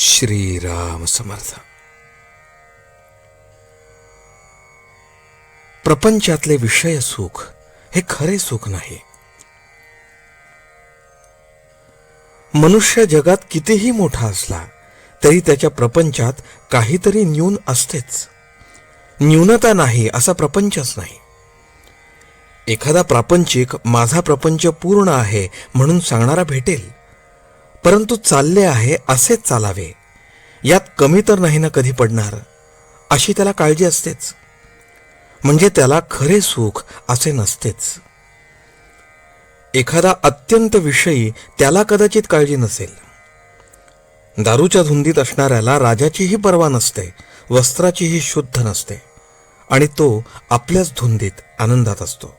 श्रीराम समर्थ. प्रपंचातले विषय सुख हे खरे सुख नाही. मनुष्य जगात कितीही मोठा असला तरी त्याच्या प्रपंचात काहीतरी न्यून असतेच. न्यूनता नाही असा प्रपंचच नाही. एखादा प्रापंचिक माझा प्रपंच पूर्ण आहे म्हणून सांगणारा भेटेल. परंतु चालले आहे असेच चालावे. यात कमी तर नाही ना कधी पडणार अशी त्याला काळजी असतेच. म्हणजे त्याला खरे सुख असे नसतेच. एखादा अत्यंत विषयी त्याला कदाचित काळजी नसेल. दारूच्या धुंदीत असणाऱ्याला राजाचीही पर्वा नसते वस्त्राचीही शुद्ध नसते आणि तो आपल्याच धुंदीत आनंदात असतो.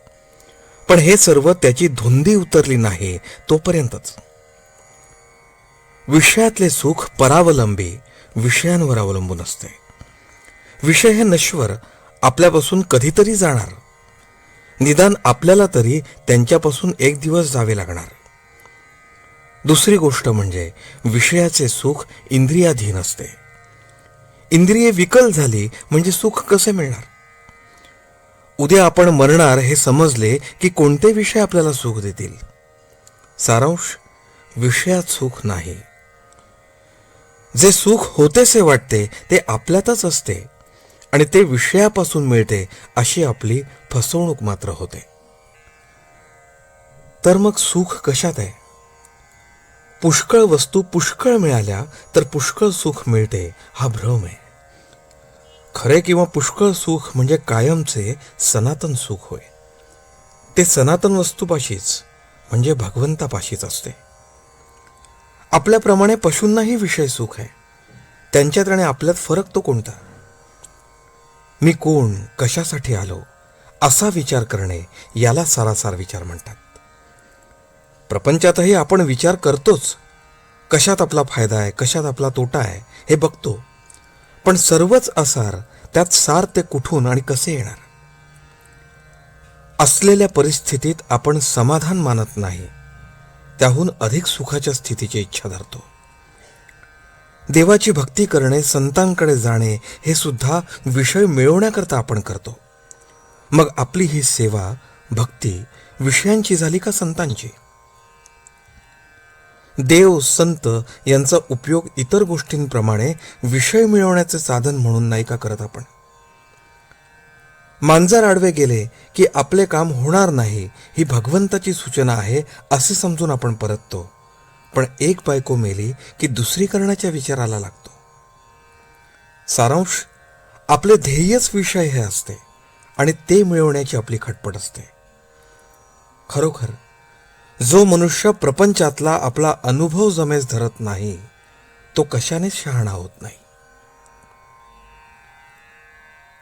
पण हे सर्व त्याची धुंदी उतरली नाही तोपर्यंतच. विषयातले सुख परावलंबी विषयांवर अवलंबून असते. विषय हे नश्वर आपल्यापासून कधीतरी जाणार. निदान आपल्याला तरी त्यांच्यापासून एक दिवस जावे लागणार. दुसरी गोष्ट म्हणजे विषयाचे सुख इंद्रियाधीन असते. इंद्रिये विकल झाली म्हणजे सुख कसे मिळणार? उद्या आपण मरणार हे समजले की कोणते विषय आपल्याला सुख देतील? सारांश विषयात सुख नाही. जे सुख होतेसे वाटते ते आपल्यातच असते आणि ते विषयापासून मिळते अशी आपली फसवणूक मात्र होते. तर मग सुख कशात आहे? पुष्कळ वस्तू पुष्कळ मिळाल्या तर पुष्कळ सुख मिळते हा भ्रम आहे. खरे किंवा पुष्कळ सुख म्हणजे कायमचे सनातन सुख होय. ते सनातन वस्तूपाशीच म्हणजे भगवंतापाशीच असते. आपल्याप्रमाणे पशूंनाही विषय सुख आहे. त्यांच्यात आणि आपल्यात फरक तो कोणता? मी कोण कशासाठी आलो असा विचार करणे याला सारासार विचार म्हणतात. प्रपंचातही आपण विचार करतोच. कशात आपला फायदा आहे कशात आपला तोटा आहे हे बघतो. पण सर्वच असार त्यात सार ते कुठून आणि कसे येणार? असलेल्या परिस्थितीत आपण समाधान मानत नाही. त्याहून अधिक सुखाच्या स्थितीची इच्छा धरतो. देवाची भक्ती करणे संतांकडे जाणे हे सुद्धा विषय मिळवण्याकरता आपण करतो. मग आपली ही सेवा भक्ती विषयांची झाली का संतांची? देव संत यांचा उपयोग इतर गोष्टींप्रमाणे विषय मिळवण्याचे साधन म्हणून नाही का करत आपण? मांजर आडवे गेले की आपले काम होणार नाही ही भगवंताची सूचना आहे असे समजून आपण परततो. पण एक बायको मेली की दुसरी करण्याच्या विचाराला लागतो. सारांश आपले ध्येयच विषय हे असते आणि ते मिळवण्याची आपली खटपट असते. खरोखर जो मनुष्य प्रपंचातला आपला अनुभव जमेस धरत नाही तो कशानेच शहाणा होत नाही.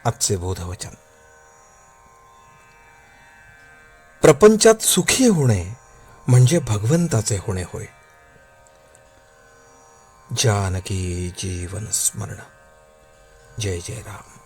आजचे बोधवचन. प्रपंचात सुखी होणे म्हणजे भगवंताचे होणे होय. जानकी जीवन स्मरण. जय जय राम.